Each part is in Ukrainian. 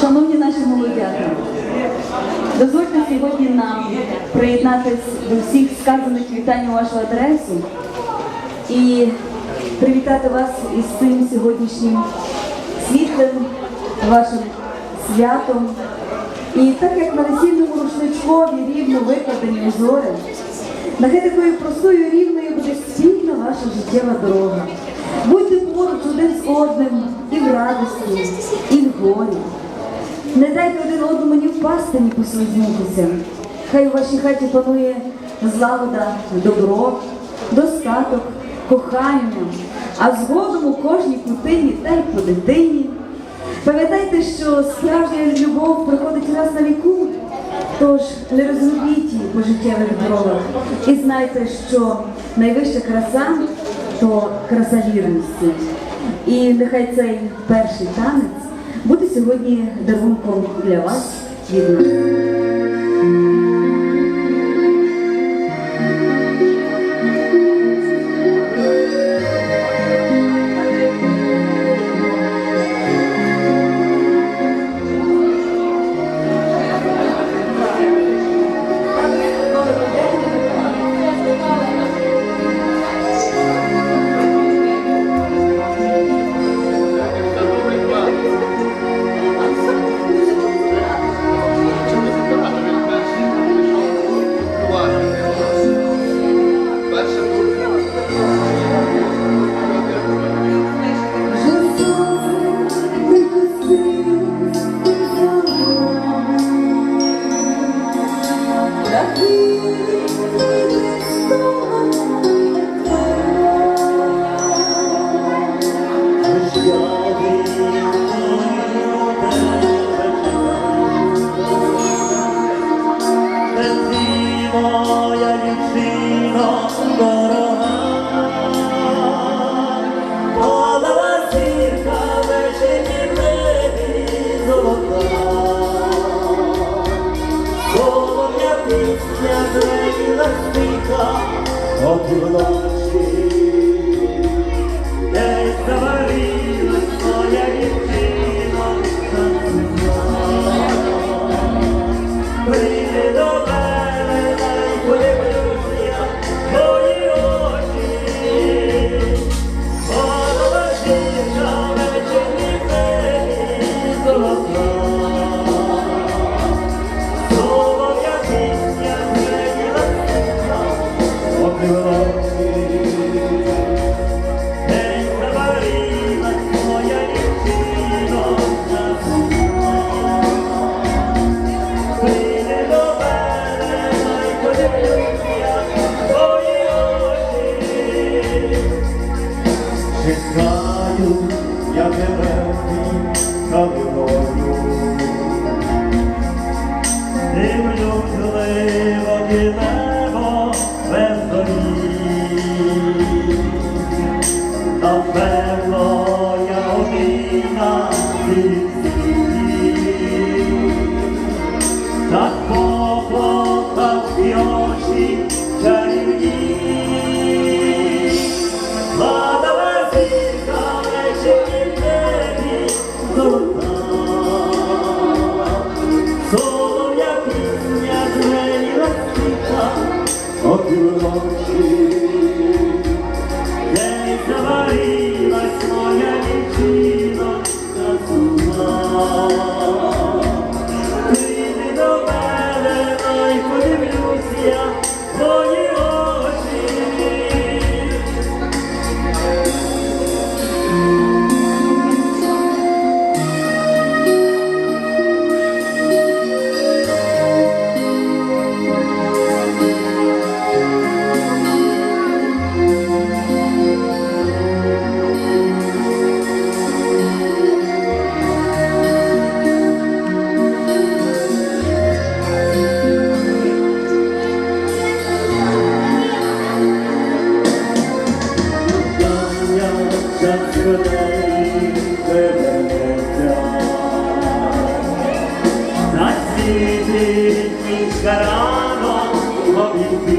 Шановні наші молодята, дозвольте сьогодні нам приєднатись до всіх сказаних вітань у вашу адресу і привітати вас із цим сьогоднішнім світлим вашим святом. І так як на весільному рушничкові рівно викладені узори, нехай такою простою рівною буде спільна ваша життєва дорога. Будьте поруч один з одним і в радості, і в горі. Не дайте один одному ні впасти, ні послизнутися. Хай у вашій хаті панує злагода, добро, достаток, кохання, а згодом у кожній кутині та й по дитині. Пам'ятайте, що справжня любов приходить раз на віку, тож не розгубіть її по життєвих дорогах. І знайте, що найвища краса то краса вірності. І нехай цей перший танець буде сьогодні дарунком для вас від нас. Зрела стиха, Чекаю, я тебе калиною. Дивлю глибоке небо без зорі. Напевно, Lord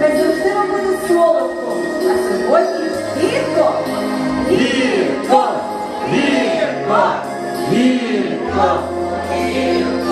не завжди робити солодко, а сьогодні гірко. Гірко! Гірко! Гірко! Гірко!